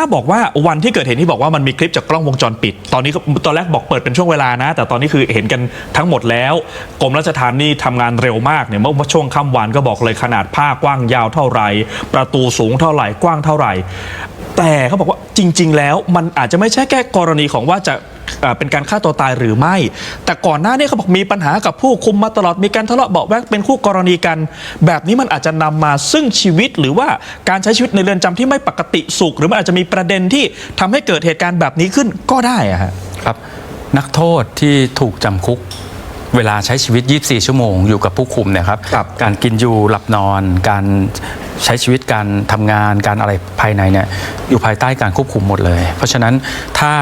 าบอกว่าวันที่เกิดเหตุที่บอกว่ามันมีคลิปจากกล้องวงจรปิด ตอนนี้ตอนแรกบอกเปิดเป็นช่วงเวลานะ แต่ตอนนี้คือเห็นกันทั้งหมดแล้วกรมราชธรรมนี่ทำงานเร็วมากเนี่ยเมื่อช่วงค่ำวานก็บอกเลยขนาดผ้ากว้างยาวเท่าไหร่ ประตูสูงเท่าไหร่กว้างเท่าไหร่ แต่เขาบอกว่าจริง ๆ แล้วมันอาจจะไม่ใช่แค่กรณีของว่าจะ อ่อเป็นการฆ่าตัวตายหรือไม่ แต่ก่อนหน้านี้เขาบอกมีปัญหากับผู้คุมมาตลอดมีการทะเลาะเบาะแว้งเป็นคู่กรณีกัน แบบนี้มันอาจจะนำมาซึ่งชีวิตหรือว่าการใช้ชีวิตในเรือนจำที่ไม่ปกติสุข หรือมันอาจจะมีประเด็นที่ทำให้เกิดเหตุการณ์แบบนี้ขึ้นก็ได้อะฮะ ครับ นักโทษที่ถูกจำคุก เวลาใช้ชีวิต 24 ชั่วโมงอยู่กับผู้คุมเนี่ยครับ ครับ การกินอยู่หลับนอน การใช้ชีวิตการทำงานการอะไรภายในเนี่ยอยู่ภายใต้การควบคุมหมดเลย เพราะฉะนั้นถ้า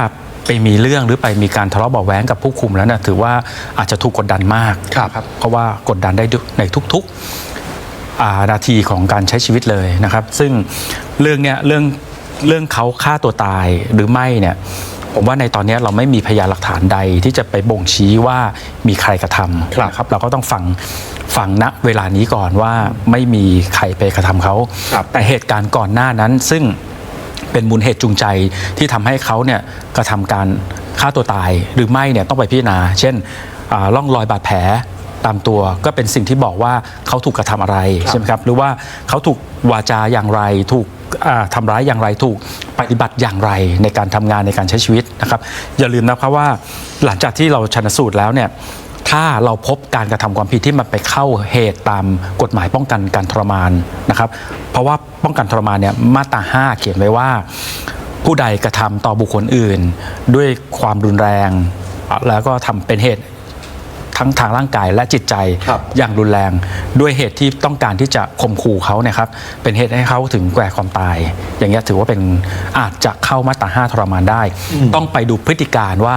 ไปมีเรื่องหรือไปมีการทะเลาะเบาะแว้งกับผู้คุมแล้วเนี่ยถือว่าอาจจะถูกกดดันมากครับนะเพราะว่ากดดันได้ในทุกๆอ่านาทีของการใช้ชีวิตเลยนะครับ ซึ่งเรื่องเนี้ยเรื่องเรื่องเขาฆ่าตัวตายหรือไม่เนี่ยผมว่าในตอนเนี้ยเราไม่มีพยานหลักฐานใดที่จะไปบ่งชี้ว่ามีใครกระทำครับนะครับ เราก็ต้องฟังฟังณเวลานี้ก่อนว่าไม่มีใครไปกระทำเขาครับแต่เหตุการณ์ก่อนหน้านั้นซึ่ง เป็นมูลเหตุจูงใจที่ทำให้เขาเนี่ยกระทำการฆ่าตัวตาย หรือไม่เนี่ยต้องไปพิจารณา เช่นอ่าร่องรอยบาดแผลตามตัวก็เป็นสิ่งที่บอกว่าเขาถูกกระทำอะไรครับใช่ไหมครับหรือว่าเขาถูกวาจาอย่างไรถูกอ่าทำร้ายอย่างไรถูกปฏิบัติอย่างไรในการทำงานในการใช้ชีวิตนะครับ อย่าลืมนะครับว่าหลังจากที่เราชันสูตรแล้วเนี่ย ถ้าเราพบการกระทำความผิดที่มันไปเข้าเหตุตามกฎหมายป้องกันการทรมานนะครับ เพราะว่าป้องกันทรมานเนี่ยมาตรา 5 เขียนไว้ว่า ผู้ใดกระทำต่อบุคคลอื่น ด้วยความรุนแรงอะแล้วก็ทำเป็นเหตุทั้งทางร่างกายและจิตใจครับอย่างรุนแรง ด้วยเหตุที่ต้องการที่จะข่มขู่เขาเนี่ยครับเป็นเหตุให้เขาถึงแก่ความตาย อย่างเงี้ยถือว่าเป็นอาจจะเข้ามาตราห้าทรมานได้ ต้องไปดูพฤติการว่า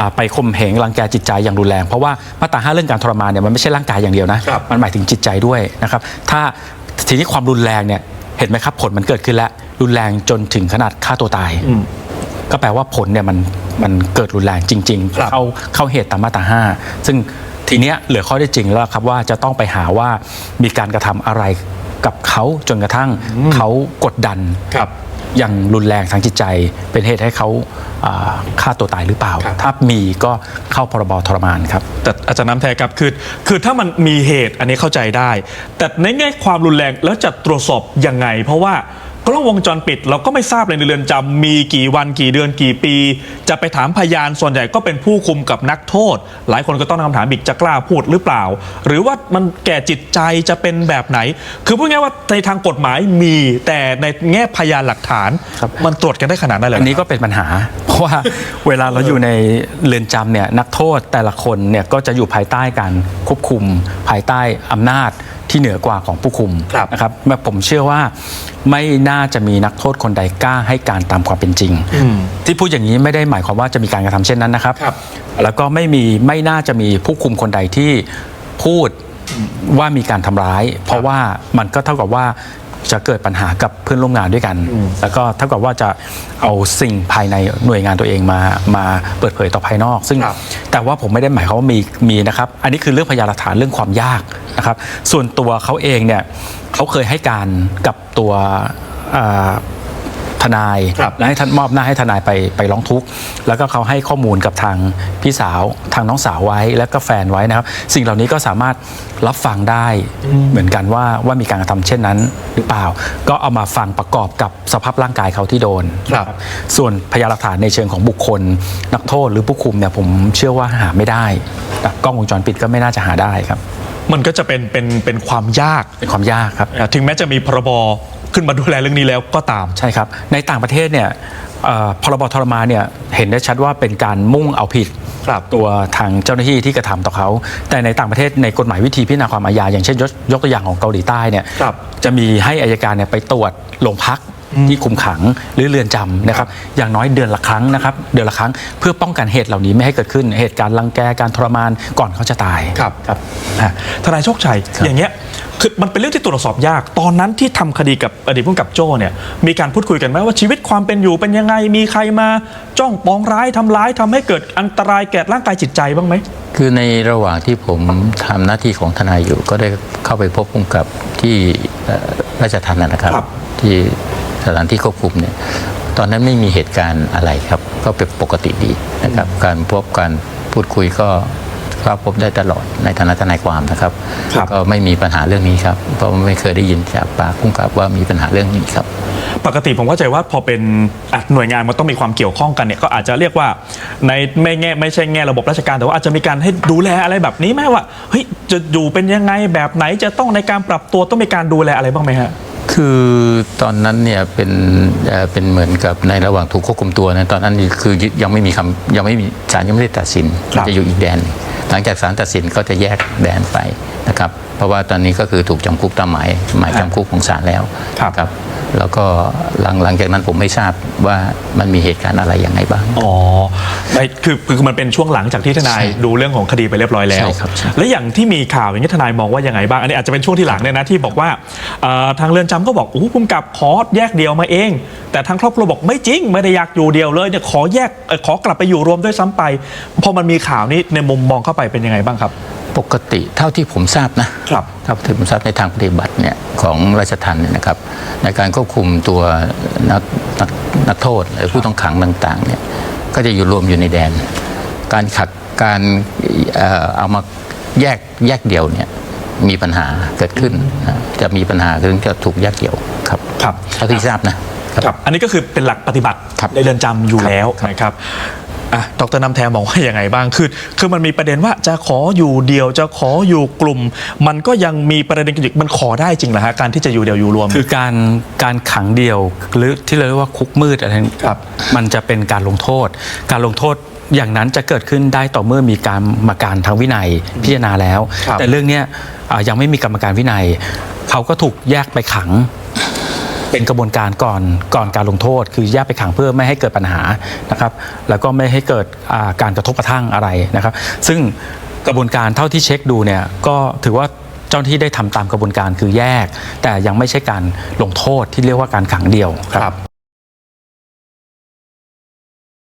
อ่าไปข่มเหงรังแกจิตใจอย่างรุนแรง เพราะว่ามาตราห้าเรื่องการทรมานเนี่ยมันไม่ใช่ร่างกายอย่างเดียวนะ ครับ มันหมายถึงจิตใจด้วยนะครับ ถ้าทีนี้ความรุนแรงเนี่ยเห็นไหมครับผลมันเกิดขึ้นแล้วรุนแรงจนถึงขนาดฆ่าตัวตาย อืม ก็แปลว่าผลเนี่ยมันมันเกิดรุนแรงจริง ครับ ๆ เข้าเข้าเหตุตามมาตราห้าซึ่งทีเนี้ยเหลือข้อได้จริงแล้วครับว่าจะต้องไปหาว่ามีการกระทำอะไรกับเขาจนกระทั่งเขากดดัน ครับอ ย่างรุนแรงทางจิตใจ เป็นเหตุให้เขาอ่าฆ่าตัวตายหรือเปล่าครับถ้ามีก็เข้าพรบทรมานครับ แต่อาจารย์น้ำแท้ครับคือคือถ้ามันมีเหตุอันนี้เข้าใจได้ แต่ในแง่ความรุนแรงแล้วจะตรวจสอบยังไง เพราะว่า กล้องวงจรปิดเราก็ไม่ทราบเลยในเรือนจำมีกี่วันกี่เดือนกี่ปี จะไปถามพยานส่วนใหญ่ก็เป็นผู้คุมกับนักโทษ หลายคนก็ต้องตั้งคำถามอีกจะกล้าพูดหรือเปล่า หรือว่ามันแก่จิตใจจะเป็นแบบไหน คือพูดง่ายๆว่าในทางกฎหมายมีแต่ในแง่พยานหลักฐาน ครับ มันตรวจกันได้ขนาดนั้นเลยอันนี้ก็เป็นปัญหา เพราะว่าเวลาเราอยู่ในเรือนจำเนี่ยนักโทษแต่ละคนเนี่ยก็จะอยู่ภายใต้การควบคุม ภายใต้อำนาจ ที่เหนือกว่าของผู้คุมครับนะครับแม้ผมเชื่อว่าไม่น่าจะมีนักโทษคนใดกล้าให้การตามความเป็นจริงอืมที่พูดอย่างนี้ไม่ได้หมายความว่าจะมีการกระทำเช่นนั้นนะครับครับแล้วก็ไม่มีไม่น่าจะมีผู้คุมคนใดที่พูดว่ามีการทำร้าย เพราะว่ามันก็เท่ากับว่า จะเกิดปัญหากับเพื่อนร่วมงานด้วยกัน แล้วก็เท่ากับว่าจะเอาสิ่งภายในหน่วยงานตัวเองมามาเปิดเผยต่อภายนอก ซึ่งครับแต่ว่าผมไม่ได้หมายความว่ามีมีนะครับอันนี้คือเรื่องพยานหลักฐานเรื่องความยากนะครับส่วนตัวเขาเองเนี่ยเขาเคยให้การกับตัวอ่า ทนายครับและให้ท่านมอบหน้าให้ทนายไปไปร้องทุกข์แล้วก็เขาให้ข้อมูลกับทางพี่สาวทางน้องสาวไว้แล้วก็แฟนไว้นะครับ สิ่งเหล่านี้ก็สามารถรับฟังได้เหมือนกันว่าว่ามีการกระทำเช่นนั้นหรือเปล่า ก็เอามาฟังประกอบกับสภาพร่างกายเขาที่โดนครับส่วนพยานหลักฐานในเชิงของบุคคล นักโทษหรือผู้คุมเนี่ยผมเชื่อว่าหาไม่ได้นะกล้องวงจรปิดก็ไม่น่าจะหาได้ครับมันก็จะเป็นเป็นเป็นความยากเป็นความยากครับอะถึงแม้จะมีพรบ ขึ้นมาดูแลเรื่องนี้แล้วก็ตาม ใช่ครับ ในต่างประเทศเนี่ยเอ่อพรบทรมานเนี่ยเห็นได้ชัดว่าเป็นการมุ่งเอาผิดครับตัวทางเจ้าหน้าที่ที่กระทำต่อเขา แต่ในต่างประเทศในกฎหมายวิธีพิจารณาความอาญาอย่างเช่นยกยกตัวอย่างของเกาหลีใต้เนี่ยครับ จะมีให้อายการเนี่ยไปตรวจโรงพัก ที่คุมขังหรือเรือนจำนะครับอย่างน้อยเดือนละครั้งนะครับเดือนละครั้งเพื่อป้องกันเหตุเหล่านี้ไม่ให้เกิดขึ้น เหตุการณ์รังแกการทรมานก่อนเขาจะตายครับครับอะทนายโชคชัยครับอย่างเงี้ยคือมันเป็นเรื่องที่ตรวจสอบยาก ตอนนั้นที่ทำคดีกับอดีตผู้กำกับโจ้เนี่ยมีการพูดคุยกันไหมว่าชีวิตความเป็นอยู่เป็นยังไงมีใครมาจ้องปองร้ายทำร้ายทำให้เกิดอันตรายแก่ร่างกายจิตใจบ้างไหม คือในระหว่างที่ผมทำหน้าที่ของทนายอยู่ ก็ได้เข้าไปพบผู้กำกับที่เอ่อราชทัณฑ์นะครับ ครับ ที่ สถานที่ควบคุมเนี่ยตอนนั้นไม่มีเหตุการณ์อะไรครับ ก็เป็นปกติดีนะครับ การพบการพูดคุยก็ก็พบได้ตลอดในฐานะทนายความนะครับครับ ก็ไม่มีปัญหาเรื่องนี้ครับเพราะไม่เคยได้ยินจากปากผู้กำกับว่ามีปัญหาเรื่องนี้ครับ ปกติผมเข้าใจว่าพอเป็นอะหน่วยงานมันต้องมีความเกี่ยวข้องกันเนี่ยก็อาจจะเรียกว่าในไม่แง่ไม่ใช่แง่ระบบราชการแต่ว่าอาจจะมีการให้ดูแลอะไรแบบนี้ไหมว่าเฮ้ยจะอยู่เป็นยังไงแบบไหนจะต้องในการปรับตัวต้องมีการดูแลอะไรบ้างไหมฮะ คือตอนนั้นเนี่ยเป็นเอ่อเป็นเหมือนกับในระหว่างถูกควบคุมตัวนะตอนนั้นนี่คือยังไม่มีคำยังไม่มีศาลยังไม่ได้ตัดสินครับจะอยู่อีกแดนหนึ่งหลังจากศาลตัดสินก็จะแยกแดนไปนะครับ เพราะว่าตอนนี้ก็คือถูกจำคุกตามหมายหมายจำคุกของศาลแล้วครับนะ แล้วก็หลังหลังจากนั้นผมไม่ทราบว่ามันมีเหตุการณ์อะไรยังไงบ้าง อ๋อไม่คือคือมันเป็นช่วงหลังจากที่ทนายใช่ดูเรื่องของคดีไปเรียบร้อยแล้ว ใช่ครับใช่ และอย่างที่มีข่าวอย่างนี้ทนายมองว่ายังไงบ้าง อันนี้อาจจะเป็นช่วงที่หลังเนี่ยนะที่บอกว่าเอ่อทางเรือนจำก็บอกโอ้โหภูมิกับขอแยกเดียวมาเอง แต่ทางครอบครัวบอกไม่จริงไม่ได้อยากอยู่เดียวเลยเนี่ยขอแยกเอ่อขอกลับไปอยู่รวมด้วยซ้ำไป พอมันมีข่าวนี้ในมุมมองเข้าไปเป็นยังไงบ้างครับ ปกติเท่าที่ผมทราบนะครับ เท่าที่ผมทราบในทางปฏิบัติเนี่ย ของราชทัณฑ์เนี่ยนะครับ ในการควบคุมตัวนักนักนักโทษหรือผู้ต้องขังต่างๆเนี่ยก็จะอยู่รวมอยู่ในแดน การขัดการเอ่อเอามาแยกแยกเดี่ยวเนี่ยมีปัญหาเกิดขึ้นนะจะมีปัญหาถึงจะถูกแยกเดี่ยวครับครับเท่าที่ทราบนะครับ อันนี้ก็คือเป็นหลักปฏิบัติครับในเรือนจำอยู่ครับแล้วครับนะครับ อะดรนำแทนมองว่ายังไงบ้างคือคือมันมีประเด็นว่าจะขออยู่เดียวจะขออยู่กลุ่ม มันก็ยังมีประเด็นกันอยู่มันขอได้จริงเหรอฮะการที่จะอยู่เดียวอยู่รวม คือการการขังเดียวหรือที่เราเรียกว่าคุกมืดอะไรครับมันจะเป็นการลงโทษ การลงโทษอย่างนั้นจะเกิดขึ้นได้ต่อเมื่อมีการมาการทางวินัยพิจารณาแล้วครับแต่เรื่องเนี้ยอ่ายังไม่มีกรรมการวินัย เขาก็ถูกแยกไปขัง เป็นกระบวนการก่อนก่อนการลงโทษ คือแยกไปขังเพื่อไม่ให้เกิดปัญหานะครับ แล้วก็ไม่ให้เกิดการกระทบกระทั่งอะไรนะครับ ซึ่งกระบวนการเท่าที่เช็คดูเนี่ยก็ถือว่าเจ้าหน้าที่ได้ทำตามกระบวนการคือแยก แต่ยังไม่ใช่การลงโทษที่เรียกว่าการขังเดียวครับ